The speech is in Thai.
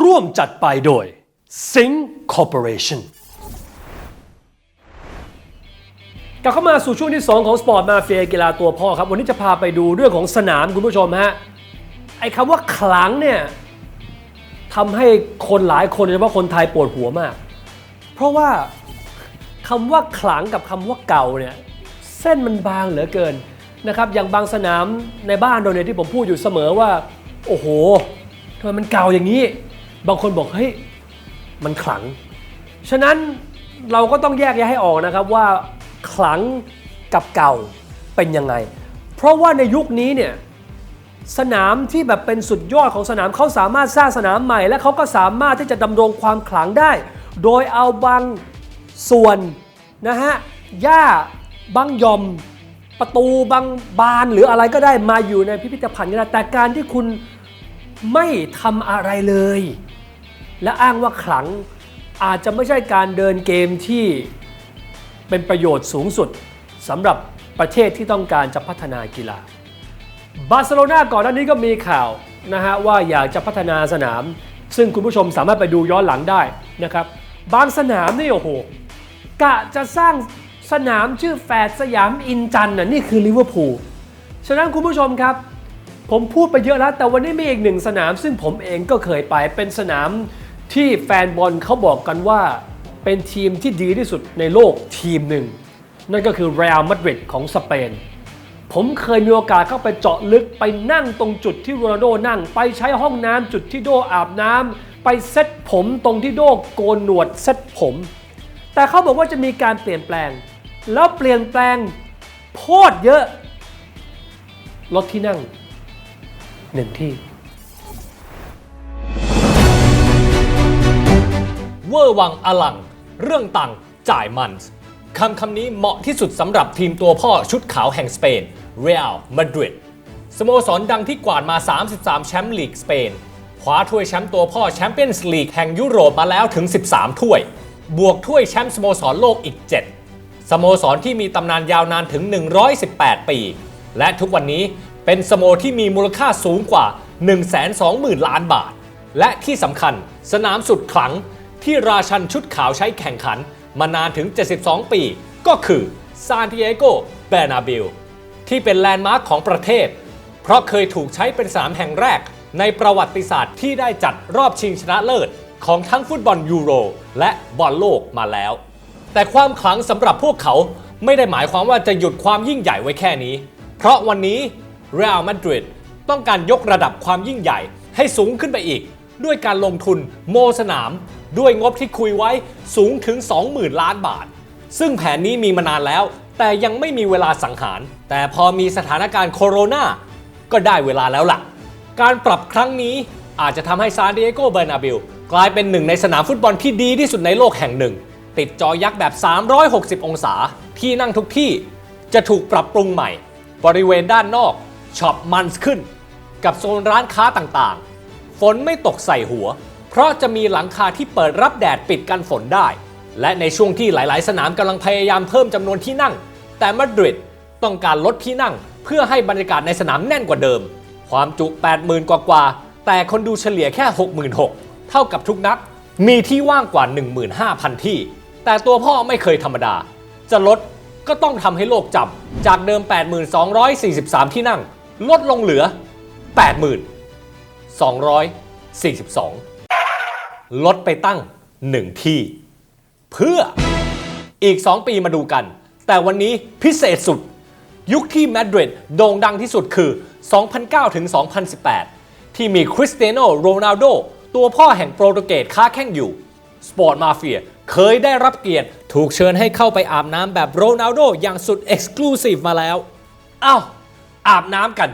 ร่วมจัดไปโดย Sing Corporation กลับเข้ามาสู่ช่วงที่ 2 ของสปอร์ตมาเฟียกีฬาตัวพ่อครับ วันนี้จะพาไปดูเรื่องของสนามคุณผู้ชมฮะ ไอ้คำว่าขลังเนี่ยทำให้คนหลายคนโดยเฉพาะคนไทยปวดหัวมาก เพราะว่าคำว่าขลังกับคำว่าเก่าเนี่ยเส้นมันบางเหลือเกินนะครับ อย่างบางสนามในบ้านเราเนี่ยที่ผมพูดอยู่เสมอว่า โอ้โห ทำไมมันเก่าอย่างนี้ บางคนบอกเฮ้ยมันขลัง ฉะนั้นเราก็ต้องแยกแยะให้ออกนะครับว่าขลังกับเก่าเป็นยังไง เพราะว่าในยุคนี้เนี่ยสนามที่แบบเป็นสุดยอดของสนามเขาสามารถสร้างสนามใหม่ และเขาก็สามารถที่จะดำรงความขลังได้ โดยเอาบางส่วนนะฮะหญ้าบางยอมประตูบางบานหรืออะไรก็ได้มาอยู่ในพิพิธภัณฑ์ก็ได้แต่การที่คุณ ไม่ทำอะไรเลย และอ้างว่าขลังอาจจะไม่ใช่การเดินเกมที่เป็นประโยชน์สูงสุดสำหรับประเทศที่ต้องการจะพัฒนากีฬา บาร์เซโลนาก่อนหน้านี้ก็มีข่าวนะฮะว่าอยากจะพัฒนาสนาม ซึ่งคุณผู้ชมสามารถไปดูย้อนหลังได้นะครับ บางสนามนี่โอ้โหกะจะสร้างสนามชื่อแฝดสยามอินจันทร์น่ะนี่คือลิเวอร์พูลฉะนั้นคุณผู้ชมครับ ผมพูดไปเยอะแล้ว แต่วันนี้มีอีกหนึ่งสนาม ซึ่งผมเองก็เคยไปเป็นสนามที่แฟนบอลเขาบอกกันว่า เป็นทีมที่ดีที่สุดในโลกทีมหนึ่ง นั่นก็คือเรอัลมาดริดของสเปน ผมเคยมีโอกาสเข้าไปเจาะลึกไปนั่งตรงจุดที่โรนัลโดนั่ง ไปใช้ห้องน้ำจุดที่โดอาบน้ำไปเซ็ตผมตรงที่โดโกนหนวดเซ็ตผม แต่เขาบอกว่าจะมีการเปลี่ยนแปลง แล้วเปลี่ยนแปลงโพดเยอะลดที่นั่ง หนึ่งที่ เวอร์วังอลัง เรื่องตังจ่ายมันคำคำนี้เหมาะที่สุดสำหรับทีมตัวพ่อชุดขาวแห่งสเปนเรอัลมาดริดสโมสรดังที่กวาดมา 33 แชมป์ลีกสเปนคว้าถ้วยแชมป์ตัวพ่อแชมเปี้ยนส์ลีกแห่งยุโรปมาแล้วถึง 13 ถ้วย บวกถ้วยแชมป์สโมสรโลกอีก 7 สโมสรที่มีตำนานยาวนานถึง 118 ปี และทุกวันนี้ เป็นสโมที่มีมูลค่าสูงกว่า 120,000 ล้านบาท และที่สำคัญสนามสุดขลังที่ราชันชุดขาวใช้แข่งขันมานานถึง 72 ปี ก็คือซานติเอโกเบนาบิลที่เป็นแลนด์มาร์คของประเทศ เพราะเคยถูกใช้เป็นสนามแห่งแรก ในประวัติศาสตร์ที่ได้จัดรอบชิงชนะเลิศ ของทั้งฟุตบอลยูโร และบอลโลกมาแล้ว แต่ความขลังสำหรับพวกเขาไม่ได้หมายความว่าจะหยุดความยิ่งใหญ่ไว้แค่นี้ เพราะวันนี้ เรอัลมาดริดต้องการยกระดับความยิ่งใหญ่ให้สูงขึ้นไปอีก ด้วยการลงทุนโมสนาม ด้วยงบที่คุยไว้สูงถึง 20,000 ล้านบาท ซึ่งแผนนี้มีมานานแล้ว แต่ยังไม่มีเวลาสังหาร แต่พอมีสถานการณ์โคโรนาก็ได้เวลาแล้วล่ะ การปรับครั้งนี้อาจจะทำให้ซานดิเอโกเบอร์นาบิลกลายเป็นหนึ่งในสนามฟุตบอลที่ดีที่สุดในโลกแห่งหนึ่ง ติดจอยักษ์แบบ 360 องศา ที่นั่งทุกที่ จะถูกปรับปรุงใหม่ บริเวณด้านนอก ช็อปมันขึ้น กับโซนร้านค้าต่างๆ ฝนไม่ตกใส่หัว เพราะจะมีหลังคาที่เปิดรับแดดปิดกันฝนได้ และในช่วงที่หลายๆ สนามกำลังพยายามเพิ่มจำนวนที่นั่ง แต่มาดริดต้องการลดที่นั่ง เพื่อให้บรรยากาศในสนามแน่นกว่าเดิม ความจุ 80,000 กว่ากว่าๆแต่คนดูเฉลี่ยแค่ 66,000 เท่ากับทุกนัดมีที่ว่างกว่า 15,000 ที่ แต่ตัวพ่อไม่เคยธรรมดา จะลดก็ต้องทำให้โลกจำจากเดิม 8243 ที่นั่ง ลดลงเหลือ 8242 ลดไปตั้ง 1 ที่ เพื่ออีก 2 ปีมาดูกัน แต่วันนี้พิเศษสุด ยุคที่มาดริดโด่งดังที่สุดคือ 2009 ถึง 2018 ที่มีคริสเตียโนโรนัลโดตัวพ่อแห่งโปรตุเกสค้าแข่งอยู่ สปอร์ตมาเฟียเคยได้รับเกียรติ ถูกเชิญให้เข้าไปอาบน้ำแบบโรนัลโดอย่างสุดเอ็กซ์คลูซีฟมาแล้ว อ้าว อาบน้ำกัน